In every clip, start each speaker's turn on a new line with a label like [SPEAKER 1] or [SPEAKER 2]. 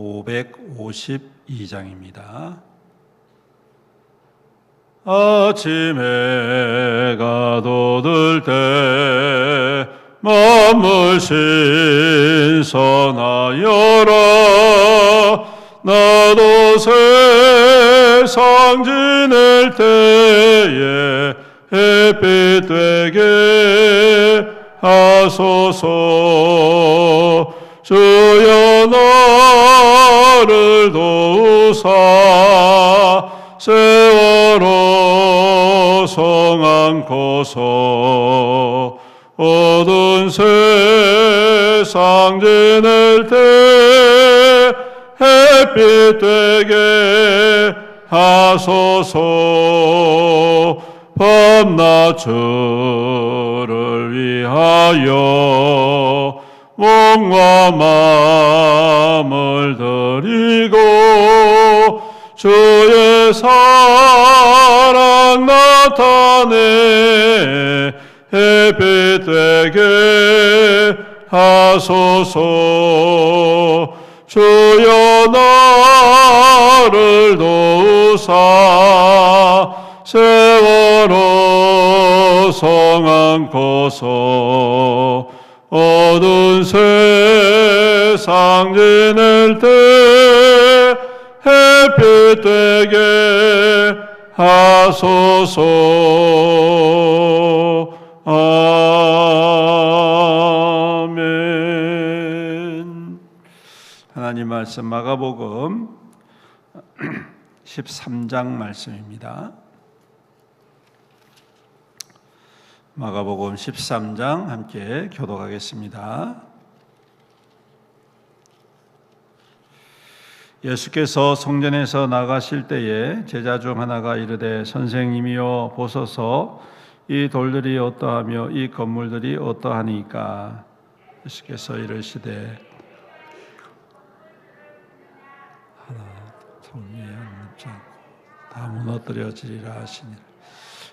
[SPEAKER 1] 552장입니다. 아침 해가 돋을 때 만물 신선하여라 나도 세상 지낼 때에 햇빛 되게 하소서 주여 나를 도우사 세월호 성안 고서 어두운 세상 지낼 때 햇빛 되게 하소서. 밤낮 주를 위하여 몸과 마음을 드리고 주의 사랑 나타내 햇빛 되게 하소서. 주여 나를 도우사 세월호 성안고서 어두운 세상 지낼 때 햇빛 되게 하소서 아멘 하나님 말씀 마가복음 13장 말씀입니다. 마가복음 13장 함께 교독하겠습니다. 예수께서 성전에서 나가실 때에 제자 중 하나가 이르되 선생님이여 보소서. 이 돌들이 어떠하며 이 건물들이 어떠하니까? 예수께서 이르시되 하나 성리에 앉지 않고 다 무너뜨려지리라 하시니라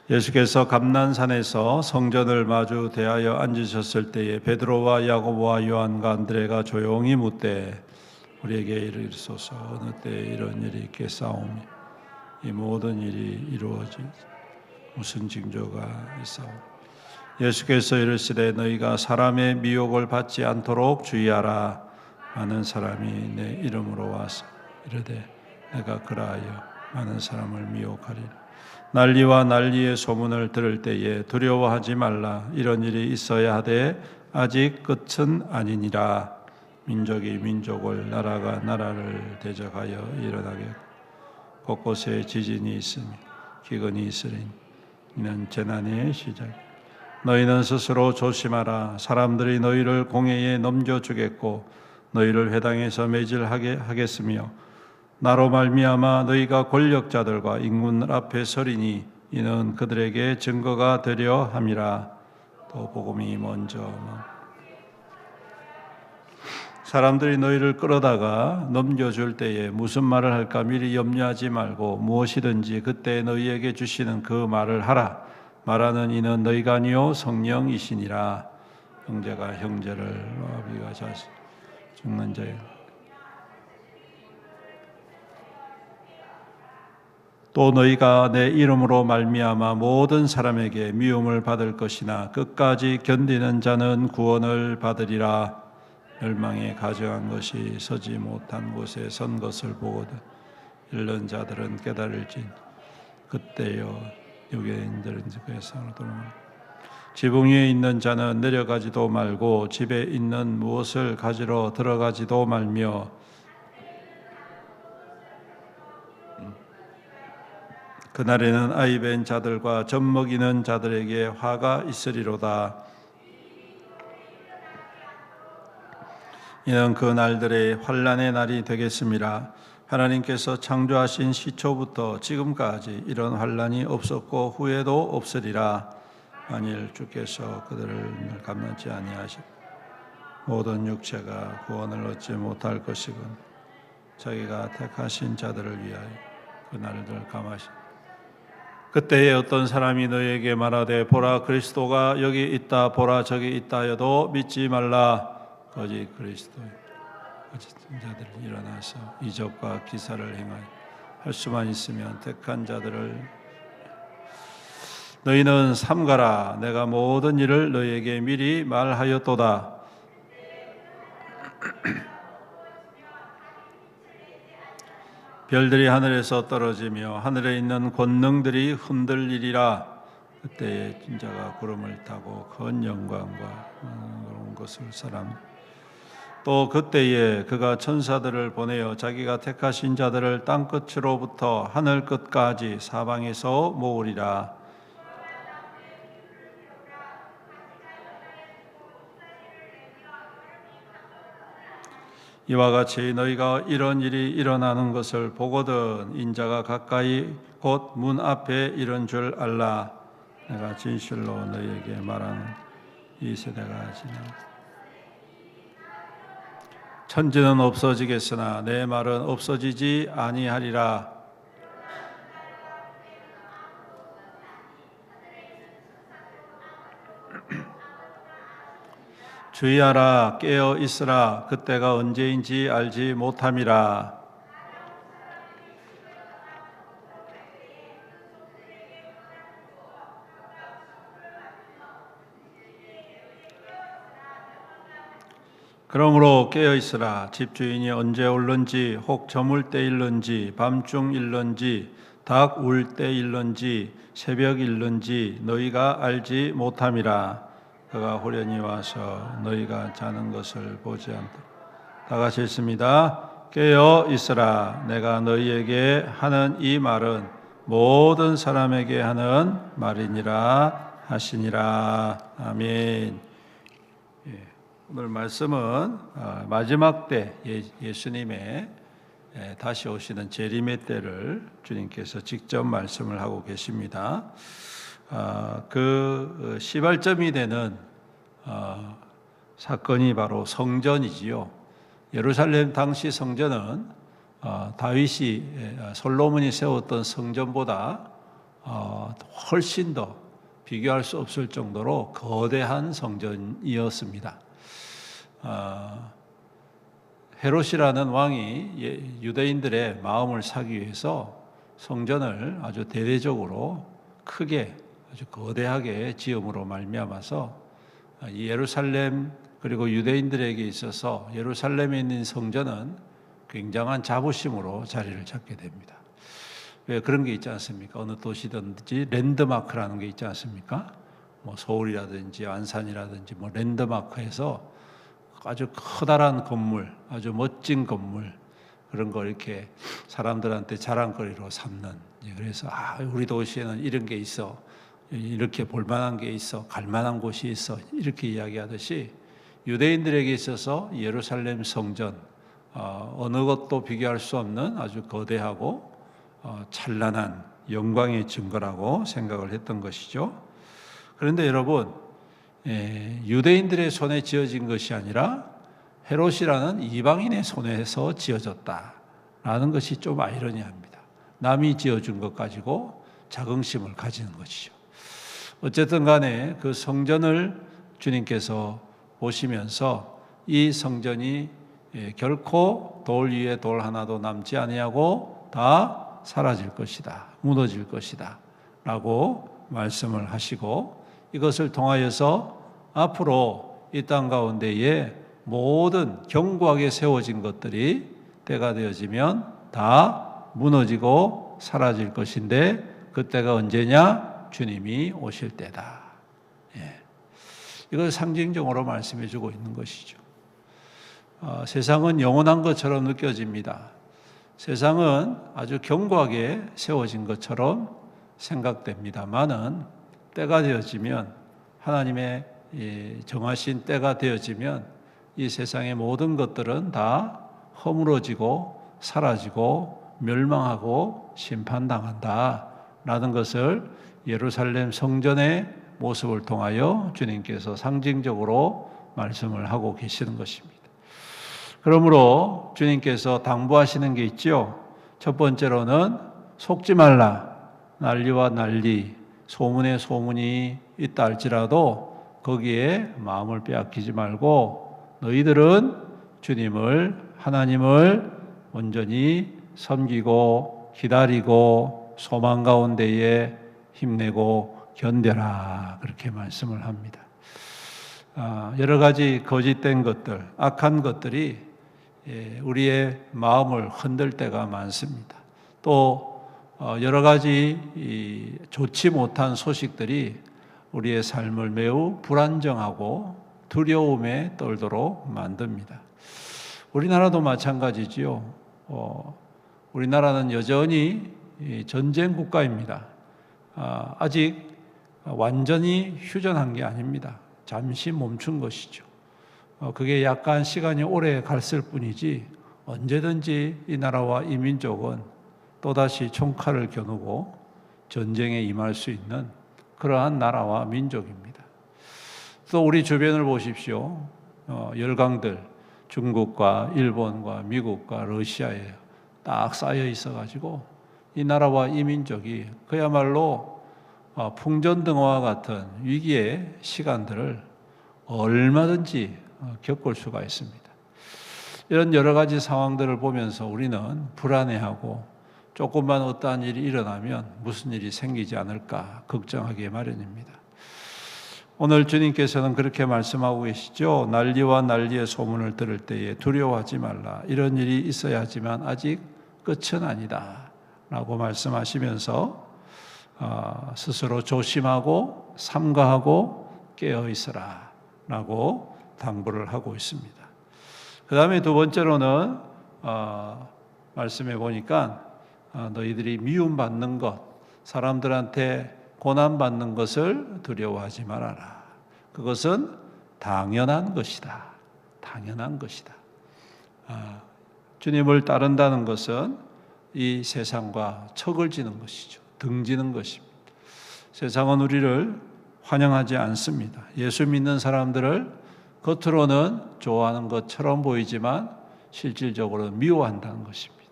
[SPEAKER 1] 예수께서 감난산에서 성전을 마주 대하여 앉으셨을 때에 베드로와 야고보와 요한과 안드레가 조용히 묻되 우리에게 이르소서 어느 때 이런 일이 있겠사오며 이 모든 일이 이루어지 무슨 징조가 있사오 예수께서 이르시되 너희가 사람의 미혹을 받지 않도록 주의하라. 많은 사람이 내 이름으로 와서 이르되 내가 그라하여 많은 사람을 미혹하리라 난리와 난리의 소문을 들을 때에 두려워하지 말라. 이런 일이 있어야 하되 아직 끝은 아니니라. 민족이 민족을 나라가 나라를 대적하여 일어나게. 곳곳에 지진이 있으며 기근이 있으리니 이는 재난의 시작 너희는 스스로 조심하라. 사람들이 너희를 공회에 넘겨주겠고 너희를 회당에서 매질하게 하겠으며 나로 말미암아 너희가 권력자들과 인군 앞에 서리니 이는 그들에게 증거가 되려 함이라. 또 복음이 먼저 사람들이 너희를 끌어다가 넘겨줄 때에 무슨 말을 할까 미리 염려하지 말고 무엇이든지 그때 너희에게 주시는 그 말을 하라. 말하는 이는 너희가 아니요 성령이시니라. 형제가 형제를 아비가 자식 죽는 자에 또 너희가 내 이름으로 말미암아 모든 사람에게 미움을 받을 것이나 끝까지 견디는 자는 구원을 받으리라. 멸망에 가져간 것이 서지 못한 곳에 선 것을 보거든 이런 자들은 깨달을진 그때여 유괴인들은 그 상으로 돌아오라. 지붕 위에 있는 자는 내려가지도 말고 집에 있는 무엇을 가지러 들어가지도 말며 그날에는 아이 벤 자들과 젖 먹이는 자들에게 화가 있으리로다. 이는 그 날들의 환란의 날이 되겠습니다. 하나님께서 창조하신 시초부터 지금까지 이런 환란이 없었고 후에도 없으리라. 만일 주께서 그들을 감당치 아니하시 모든 육체가 구원을 얻지 못할 것이군 자기가 택하신 자들을 위하여 그 날들 감하시 그때에 어떤 사람이 너에게 말하되 보라 그리스도가 여기 있다 보라 저기 있다 해도 믿지 말라. 거짓 그리스도 거짓 자들을 일어나서 이적과 기사를 행하여 할 수만 있으면 택한 자들을 너희는 삼가라. 내가 모든 일을 너희에게 미리 말하였도다 별들이 하늘에서 떨어지며 하늘에 있는 권능들이 흔들리리라. 그때에 진자가 구름을 타고 큰 영광과 그런 것을 사람. 또 그때에 그가 천사들을 보내어 자기가 택하신 자들을 땅 끝으로부터 하늘 끝까지 사방에서 모으리라 이와 같이 너희가 이런 일이 일어나는 것을 보거든 인자가 가까이 곧 문 앞에 이런 줄 알라. 내가 진실로 너희에게 말하는 이 세대가 지나. 천지는 없어지겠으나 내 말은 없어지지 아니하리라 주의하라 깨어 있으라 그때가 언제인지 알지 못함이라. 그러므로 깨어 있으라. 집주인이 언제 올는지 혹 저물 때 일는지 밤중 일는지 닭 울 때 일는지 새벽 일는지 너희가 알지 못함이라 그가 호련히 와서 너희가 자는 것을 보지 않도록 다 같이 있습니다. 깨어 있으라. 내가 너희에게 하는 이 말은 모든 사람에게 하는 말이니라 하시니라. 아멘. 예, 오늘 말씀은 아, 마지막 때 예, 예수님의 예, 다시 오시는 재림의 때를 주님께서 직접 말씀을 하고 계십니다. 아, 그 어, 시발점이 되는 어, 사건이 바로 성전이지요. 예루살렘 당시 성전은 어, 다윗이 솔로몬이 세웠던 성전보다 훨씬 더 비교할 수 없을 정도로 거대한 성전이었습니다. 헤롯이라는 왕이 예, 유대인들의 마음을 사기 위해서 성전을 아주 대대적으로 크게 아주 거대하게 지음으로 말미암아서 예루살렘 그리고 유대인들에게 있어서 예루살렘에 있는 성전은 굉장한 자부심으로 자리를 잡게 됩니다. 왜 그런 게 있지 않습니까? 어느 도시든지 랜드마크라는 게 있지 않습니까? 뭐 서울이라든지 안산이라든지 뭐 랜드마크에서 아주 커다란 건물, 아주 멋진 건물 그런 거 이렇게 사람들한테 자랑거리로 삼는. 그래서 아 우리 도시에는 이런 게 있어. 이렇게 볼 만한 게 있어, 갈 만한 곳이 있어, 이렇게 이야기하듯이 유대인들에게 있어서 예루살렘 성전, 어, 어느 것도 비교할 수 없는 아주 거대하고 어, 찬란한 영광의 증거라고 생각을 했던 것이죠. 그런데 여러분, 예, 유대인들의 손에 지어진 것이 아니라 헤롯이라는 이방인의 손에서 지어졌다라는 것이 좀 아이러니합니다. 남이 지어준 것 가지고 자긍심을 가지는 것이죠. 어쨌든 간에 그 성전을 주님께서 보시면서 이 성전이 예, 결코 돌 위에 돌 하나도 남지 아니하고 다 사라질 것이다. 무너질 것이다. 라고 말씀을 하시고 이것을 통하여서 앞으로 이 땅 가운데에 모든 견고하게 세워진 것들이 때가 되어지면 다 무너지고 사라질 것인데 그때가 언제냐? 주님이 오실 때다. 예. 이걸 상징적으로 말씀해 주고 있는 것이죠. 어, 세상은 영원한 것처럼 느껴집니다. 세상은 아주 견고하게 세워진 것처럼 생각됩니다만은 때가 되어지면 하나님의 정하신 때가 되어지면 이 세상의 모든 것들은 다 허물어지고 사라지고 멸망하고 심판당한다. 라는 것을 예루살렘 성전의 모습을 통하여 주님께서 상징적으로 말씀을 하고 계시는 것입니다. 그러므로 주님께서 당부하시는 게 있죠. 첫 번째로는 속지 말라. 난리와 난리, 소문에 소문이 있다 할지라도 거기에 마음을 빼앗기지 말고 너희들은 주님을 하나님을 온전히 섬기고 기다리고 소망 가운데에 힘내고 견뎌라 그렇게 말씀을 합니다. 아, 여러 가지 거짓된 것들, 악한 것들이 예, 우리의 마음을 흔들 때가 많습니다. 또 어, 여러 가지 좋지 못한 소식들이 우리의 삶을 매우 불안정하고 두려움에 떨도록 만듭니다. 우리나라도 마찬가지지요. 어, 우리나라는 여전히 전쟁 국가입니다. 아, 아직 완전히 휴전한 게 아닙니다. 잠시 멈춘 것이죠. 어, 그게 약간 시간이 오래 갔을 뿐이지 언제든지 이 나라와 이 민족은 또다시 총칼을 겨누고 전쟁에 임할 수 있는 그러한 나라와 민족입니다. 또 우리 주변을 보십시오. 어, 열강들, 중국과 일본과 미국과 러시아에 딱 쌓여 있어가지고 이 나라와 이 민족이 그야말로 어, 풍전등화와 같은 위기의 시간들을 얼마든지 어, 겪을 수가 있습니다. 이런 여러 가지 상황들을 보면서 우리는 불안해하고 조금만 어떠한 일이 일어나면 무슨 일이 생기지 않을까 걱정하기 마련입니다. 오늘 주님께서는 그렇게 말씀하고 계시죠. 난리와 난리의 소문을 들을 때에 두려워하지 말라. 이런 일이 있어야지만 아직 끝은 아니다. 라고 말씀하시면서 어, 스스로 조심하고 삼가하고 깨어 있어라. 라고 당부를 하고 있습니다. 그 다음에 두 번째로는 어, 말씀해 보니까 어, 너희들이 미움받는 것, 사람들한테 고난받는 것을 두려워하지 말아라. 그것은 당연한 것이다. 당연한 것이다. 아, 주님을 따른다는 것은 이 세상과 척을 지는 것이죠. 등지는 것입니다. 세상은 우리를 환영하지 않습니다. 예수 믿는 사람들을 겉으로는 좋아하는 것처럼 보이지만 실질적으로 미워한다는 것입니다.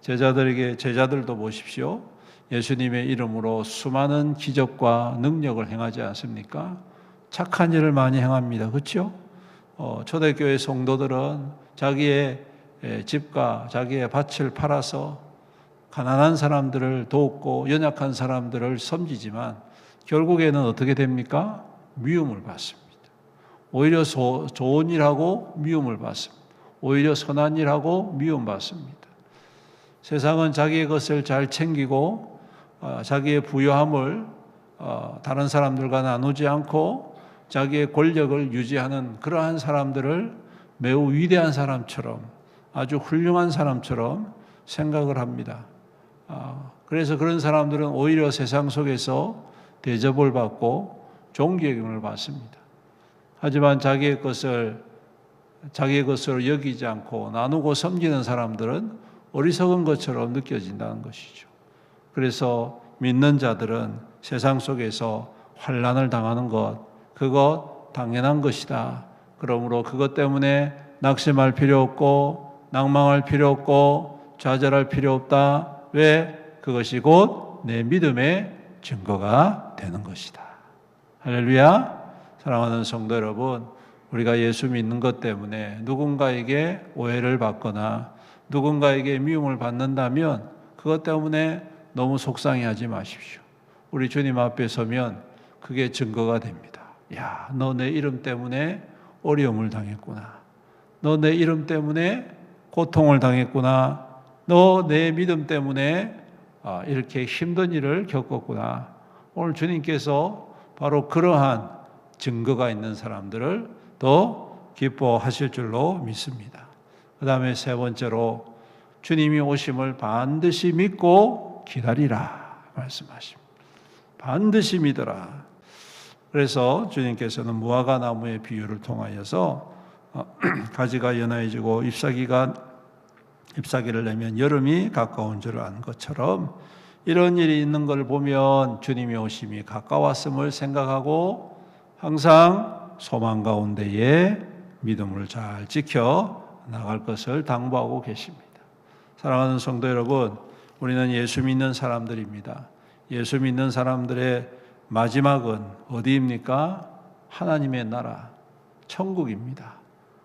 [SPEAKER 1] 제자들에게 제자들도 보십시오. 예수님의 이름으로 수많은 기적과 능력을 행하지 않습니까? 착한 일을 많이 행합니다. 그렇죠? 어, 초대교회 성도들은 자기의 집과 자기의 밭을 팔아서 가난한 사람들을 돕고 연약한 사람들을 섬기지만 결국에는 어떻게 됩니까? 미움을 받습니다. 오히려 소, 좋은 일하고 미움을 받습니다. 오히려 선한 일하고 미움받습니다. 세상은 자기의 것을 잘 챙기고 어, 자기의 부유함을 어, 다른 사람들과 나누지 않고 자기의 권력을 유지하는 그러한 사람들을 매우 위대한 사람처럼 아주 훌륭한 사람처럼 생각을 합니다. 어, 그래서 그런 사람들은 오히려 세상 속에서 대접을 받고 존경을 받습니다. 하지만 자기의 것을 자기의 것으로 여기지 않고 나누고 섬기는 사람들은 어리석은 것처럼 느껴진다는 것이죠. 그래서 믿는 자들은 세상 속에서 환란을 당하는 것, 그것 당연한 것이다. 그러므로 그것 때문에 낙심할 필요 없고 낭망할 필요 없고 좌절할 필요 없다. 왜? 그것이 곧 내 믿음의 증거가 되는 것이다. 할렐루야. 사랑하는 성도 여러분, 우리가 예수 믿는 것 때문에 누군가에게 오해를 받거나 누군가에게 미움을 받는다면 그것 때문에 너무 속상해 하지 마십시오. 우리 주님 앞에 서면 그게 증거가 됩니다. 야, 너 내 이름 때문에 어려움을 당했구나. 너 내 이름 때문에 고통을 당했구나. 너 내 믿음 때문에 아, 이렇게 힘든 일을 겪었구나. 오늘 주님께서 바로 그러한 증거가 있는 사람들을 더 기뻐하실 줄로 믿습니다. 그 다음에 세 번째로 주님이 오심을 반드시 믿고 기다리라 말씀하십니다. 반드시 믿어라. 그래서 주님께서는 무화과 나무의 비유를 통하여서 어, 가지가 연해지고 잎사귀가 잎사귀를 내면 여름이 가까운 줄 아는 것처럼 이런 일이 있는 걸 보면 주님의 오심이 가까웠음을 생각하고 항상 소망 가운데에 믿음을 잘 지켜 나갈 것을 당부하고 계십니다. 사랑하는 성도 여러분, 우리는 예수 믿는 사람들입니다. 예수 믿는 사람들의 마지막은 어디입니까? 하나님의 나라, 천국입니다.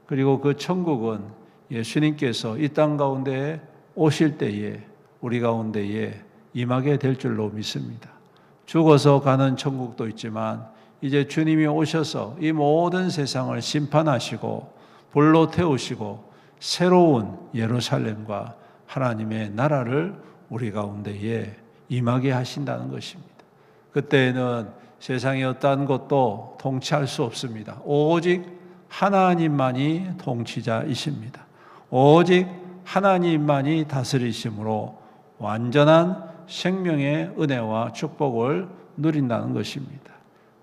[SPEAKER 1] 그리고 그 천국은 예수님께서 이 땅 가운데 오실 때에 우리 가운데에 임하게 될 줄로 믿습니다. 죽어서 가는 천국도 있지만 이제 주님이 오셔서 이 모든 세상을 심판하시고 불로 태우시고 새로운 예루살렘과 하나님의 나라를 우리 가운데에 임하게 하신다는 것입니다. 그때에는 세상의 어떠한 것도 통치할 수 없습니다. 오직 하나님만이 통치자이십니다. 오직 하나님만이 다스리심으로 완전한 생명의 은혜와 축복을 누린다는 것입니다.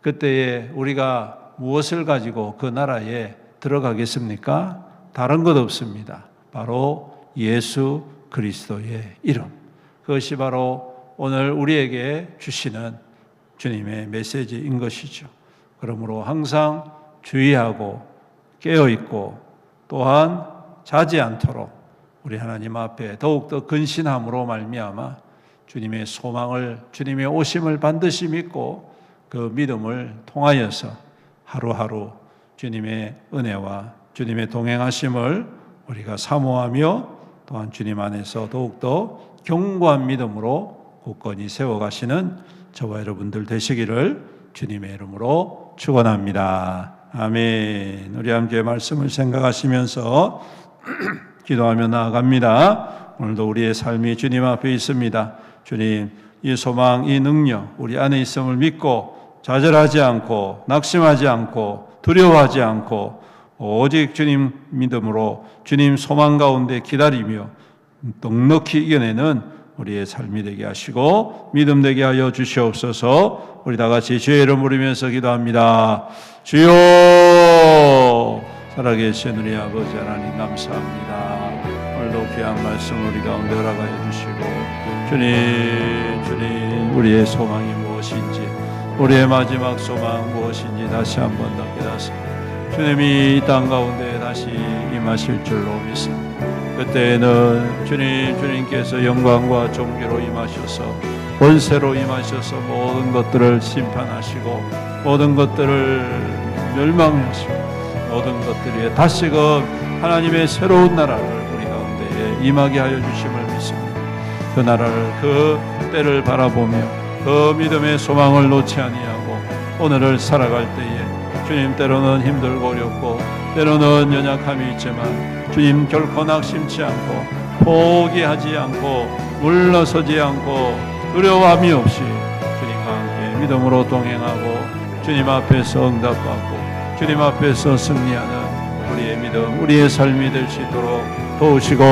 [SPEAKER 1] 그때에 우리가 무엇을 가지고 그 나라에 들어가겠습니까? 다른 것 없습니다. 바로 예수 그리스도의 이름. 그것이 바로 오늘 우리에게 주시는 주님의 메시지인 것이죠. 그러므로 항상 주의하고 깨어 있고 또한 자지 않도록 우리 하나님 앞에 더욱더 근신함으로 말미암아 주님의 소망을 주님의 오심을 반드시 믿고 그 믿음을 통하여서 하루하루 주님의 은혜와 주님의 동행하심을 우리가 사모하며 또한 주님 안에서 더욱더 견고한 믿음으로 굳건히 세워가시는 저와 여러분들 되시기를 주님의 이름으로 축원합니다. 아멘. 우리 함께 말씀을 생각하시면서 기도하며 나아갑니다. 오늘도 우리의 삶이 주님 앞에 있습니다. 주님, 이 소망, 이 능력, 우리 안에 있음을 믿고 좌절하지 않고 낙심하지 않고 두려워하지 않고 오직 주님 믿음으로 주님 소망 가운데 기다리며 넉넉히 이겨내는 우리의 삶이 되게 하시고 믿음 되게 하여 주시옵소서. 우리 다 같이 주의 이름 부르면서 기도합니다. 주여 살아계신 우리 아버지 하나님 감사합니다. 오늘도 귀한 말씀 우리 가운데 허락하여 주시고 주님 주님 우리의 소망이 무엇인지 우리의 마지막 소망 무엇인지 다시 한 번 더 깨닫습니다. 주님이 이 땅 가운데 다시 임하실 줄로 믿습니다. 그때에는 주님 주님께서 영광과 존귀로 임하셔서 권세로 임하셔서 모든 것들을 심판하시고 모든 것들을 멸망하시고 모든 것들이 다시금 하나님의 새로운 나라를 우리 가운데에 임하게 하여 주심을 믿습니다. 그 나라를 그 때를 바라보며 그 믿음의 소망을 놓지 아니하고 오늘을 살아갈 때에 주님 때로는 힘들고 어렵고 때로는 연약함이 있지만 주님 결코 낙심치 않고 포기하지 않고 물러서지 않고 두려움이 없이 주님과 함께 믿음으로 동행하고 주님 앞에서 응답받고 주님 앞에서 승리하는 우리의 믿음, 우리의 삶이 될 수 있도록 도우시고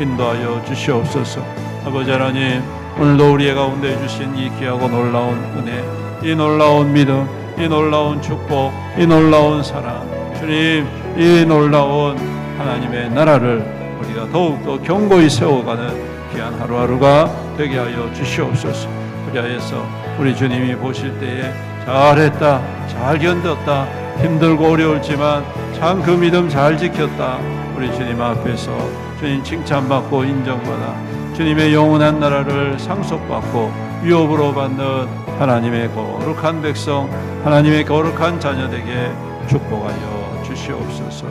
[SPEAKER 1] 인도하여 주시옵소서. 아버지 하나님, 오늘도 우리의 가운데 주신 이 귀하고 놀라운 은혜, 이 놀라운 믿음, 이 놀라운 축복, 이 놀라운 사랑, 주님, 이 놀라운 하나님의 나라를 우리가 더욱더 견고히 세워가는 귀한 하루하루가 되게 하여 주시옵소서. 그리하여서 우리 주님이 보실 때에 잘했다, 잘 견뎠다, 힘들고 어려울지만 참 그 믿음 잘 지켰다. 우리 주님 앞에서 주님 칭찬받고 인정받아 주님의 영원한 나라를 상속받고 유업으로 받는 하나님의 거룩한 백성, 하나님의 거룩한 자녀에게 축복하여 주시옵소서.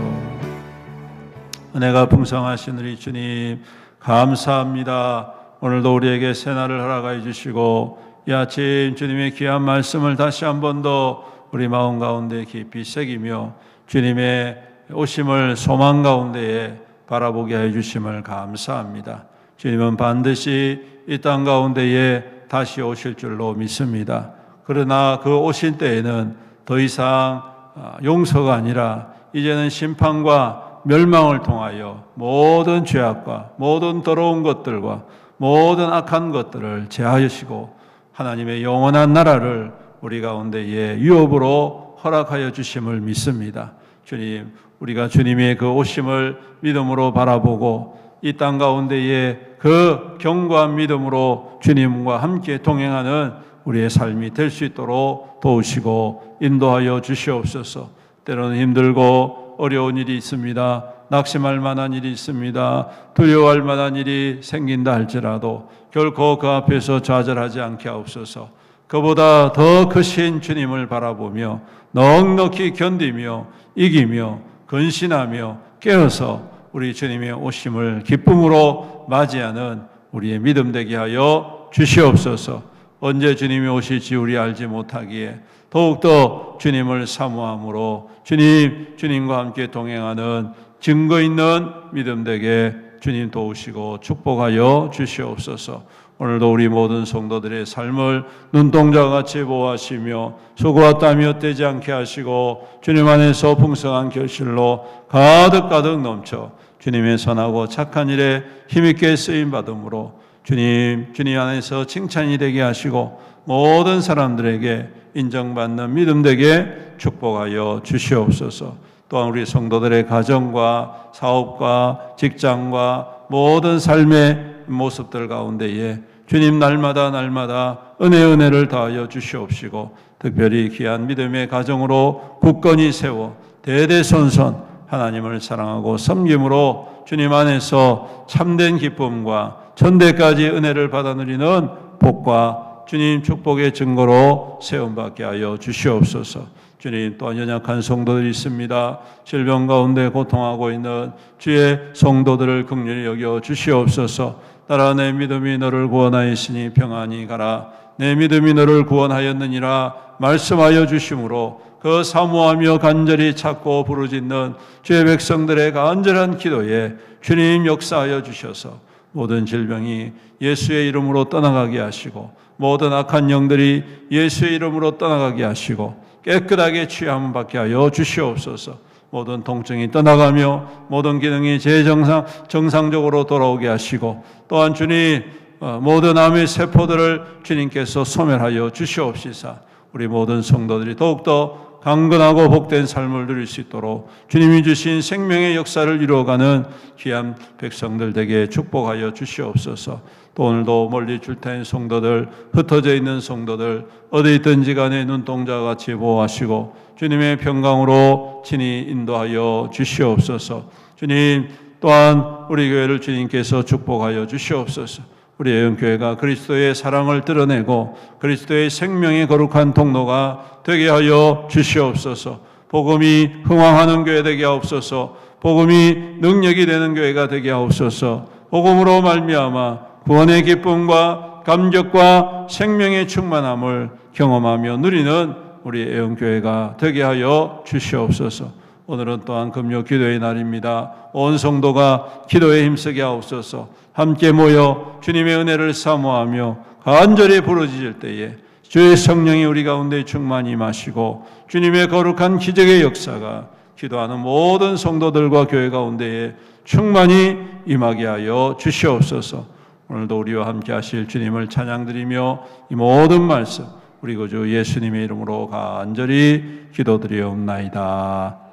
[SPEAKER 1] 은혜가 풍성하신 우리 주님 감사합니다. 오늘도 우리에게 새날을 허락하여 주시고 이 아침 주님의 귀한 말씀을 다시 한 번 더 우리 마음 가운데 깊이 새기며 주님의 오심을 소망 가운데에 바라보게 해 주심을 감사합니다. 주님은 반드시 이 땅 가운데에 다시 오실 줄로 믿습니다. 그러나 그 오실 때에는 더 이상 아, 용서가 아니라 이제는 심판과 멸망을 통하여 모든 죄악과 모든 더러운 것들과 모든 악한 것들을 제하시고 하나님의 영원한 나라를 우리 가운데에 유업으로 허락하여 주심을 믿습니다. 주님, 우리가 주님의 그 오심을 믿음으로 바라보고 이 땅 가운데에 그 견고한 믿음으로 주님과 함께 동행하는 우리의 삶이 될 수 있도록 도우시고 인도하여 주시옵소서. 때로는 힘들고 어려운 일이 있습니다. 낙심할 만한 일이 있습니다. 두려워할 만한 일이 생긴다 할지라도 결코 그 앞에서 좌절하지 않게 하옵소서. 그보다 더 크신 주님을 바라보며 넉넉히 견디며 이기며 근신하며 깨어서 우리 주님의 오심을 기쁨으로 맞이하는 우리의 믿음 되게 하여 주시옵소서. 언제 주님이 오실지 우리 알지 못하기에 더욱더 주님을 사모함으로 주님, 주님과 함께 동행하는 증거 있는 믿음 되게 주님 도우시고 축복하여 주시옵소서. 오늘도 우리 모든 성도들의 삶을 눈동자 같이 보호하시며 수고와 땀이 헛되지 않게 하시고 주님 안에서 풍성한 결실로 가득가득 넘쳐 주님의 선하고 착한 일에 힘있게 쓰임 받음으로 주님 주님 안에서 칭찬이 되게 하시고 모든 사람들에게 인정받는 믿음 되게 축복하여 주시옵소서. 또한 우리 성도들의 가정과 사업과 직장과 모든 삶의 모습들 가운데에 주님 날마다 날마다 은혜 은혜를 다하여 주시옵시고 특별히 귀한 믿음의 가정으로 굳건히 세워 대대손손 하나님을 사랑하고 섬김으로 주님 안에서 참된 기쁨과 전대까지 은혜를 받아 누리는 복과 주님 축복의 증거로 세움받게 하여 주시옵소서. 주님 또한 연약한 성도들이 있습니다. 질병 가운데 고통하고 있는 주의 성도들을 극렬히 여겨 주시옵소서. 따라 내 믿음이 너를 구원하였으니 평안히 가라. 내 믿음이 너를 구원하였느니라 말씀하여 주심으로 그 사모하며 간절히 찾고 부르짖는 주의 백성들의 간절한 기도에 주님 역사하여 주셔서 모든 질병이 예수의 이름으로 떠나가게 하시고 모든 악한 영들이 예수의 이름으로 떠나가게 하시고 깨끗하게 취함 받게 하여 주시옵소서. 모든 통증이 떠나가며 모든 기능이 재정상 정상적으로 돌아오게 하시고 또한 주님 어, 모든 암의 세포들을 주님께서 소멸하여 주시옵시사. 우리 모든 성도들이 더욱더 강건하고 복된 삶을 누릴 수 있도록 주님이 주신 생명의 역사를 이루어가는 귀한 백성들 에게 축복하여 주시옵소서. 또 오늘도 멀리 출타인 성도들, 흩어져 있는 성도들, 어디 있든지 간에 눈동자 같이 보호하시고 주님의 평강으로 친히 인도하여 주시옵소서. 주님 또한 우리 교회를 주님께서 축복하여 주시옵소서. 우리 애영교회가 그리스도의 사랑을 드러내고 그리스도의 생명의 거룩한 통로가 되게 하여 주시옵소서. 복음이 흥왕하는 교회 되게 하옵소서. 복음이 능력이 되는 교회가 되게 하옵소서. 복음으로 말미암아 구원의 기쁨과 감격과 생명의 충만함을 경험하며 누리는 우리 애영교회가 되게 하여 주시옵소서. 오늘은 또한 금요 기도의 날입니다. 온 성도가 기도에 힘쓰게 하옵소서. 함께 모여 주님의 은혜를 사모하며 간절히 부르짖을 때에 주의 성령이 우리 가운데 충만히 마시고 주님의 거룩한 기적의 역사가 기도하는 모든 성도들과 교회 가운데에 충만히 임하게 하여 주시옵소서. 오늘도 우리와 함께 하실 주님을 찬양드리며 이 모든 말씀 우리 구주 예수님의 이름으로 간절히 기도드리옵나이다.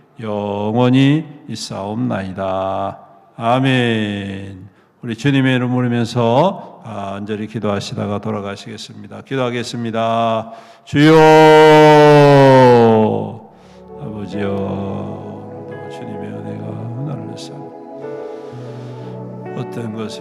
[SPEAKER 1] 영원히 있사옵나이다. 아멘. 우리 주님의 이름 부르면서 간절히 기도하시다가 돌아가시겠습니다. 기도하겠습니다. 주여